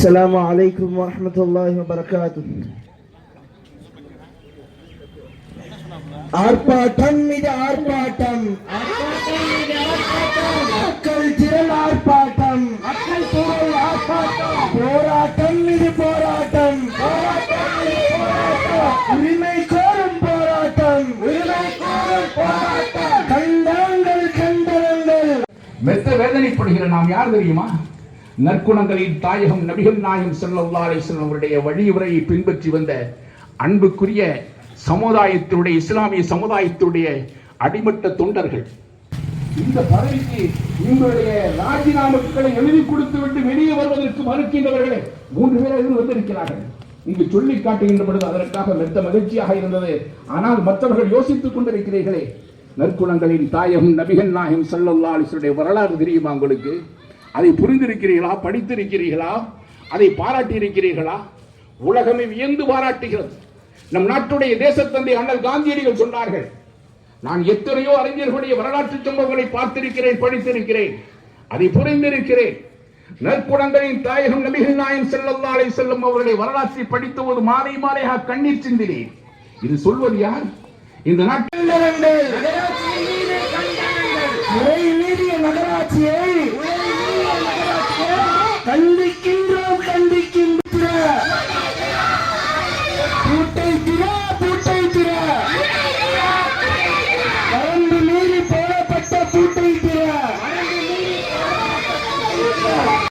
السلام عليكم ورحمة الله وبركاته ஆர்ப்பாட்டம் இது ஆர்ப்பாட்டம் மக்கள் திரள் ஆர்ப்பாட்டம் மக்கள் திரள் ஆர்ப்பாட்டம் போராட்டம் இது போராட்டம் உரிமை கோரும் போராட்டம் உரிமை கோரும் போராட்டம் கண்டங்கள் கண்டனங்கள் மெத்த வேதனைப்படுகிற நாம் யார் தெரியுமா நற்குணங்களின் தாயகம் நபிகள் நாயகம் செல்லல்லா அலிஸ்லம் அவருடைய வழிமுறையை பின்பற்றி வந்த அன்புக்குரிய சமுதாயத்தினுடைய இஸ்லாமிய சமுதாயத்தினுடைய அடிமட்ட தொண்டர்கள். இந்த பதவிக்கு உங்களுடைய ராஜினாமாக்களை எழுதி கொடுத்து விட்டு வெளியே வருவதற்கு மறுக்கின்றவர்களே மூன்று பேர் எழுதி வந்திருக்கிறார்கள். இங்கு சொல்லி காட்டுகின்ற பொழுது அதற்காக மெத்த மகிழ்ச்சியாக இருந்தது. ஆனால் மற்றவர்கள் யோசித்துக் கொண்டிருக்கிறீர்களே நற்குணங்களின் தாயகம் நபிகள் நாயகம் செல்லல்லா அலிஸ்வருடைய வரலாறு தெரியுமா உங்களுக்கு? அதை புரிந்திருக்கிறீர்களா? படித்திருக்கிறீர்களா? அதை பாராட்டி இருக்கிறீர்களா உலகமே வியந்து பாராட்டுகிறது. நம் நாட்டுடைய தேசத்தந்தை அண்ணல் காந்தியடிகள் சொன்னார்கள் நான் எத்தனையோ அறிஞர்களுடைய வரலாற்று சம்பவங்களை பார்த்திருக்கிறேன் படித்திருக்கிறேன். அதை புரிந்திருக்கிறேன். நற்குணங்களின் தாயகம் நபிகள் நாயன் ஸல்லல்லாஹு செல்லும் அவர்களை வரலாற்றை படித்த ஒரு மாலை மாலையாக கண்ணீர் சிந்தினேன். இது சொல்வது யார்? இந்த நாட்டில் நகராட்சியை கல்விக்கு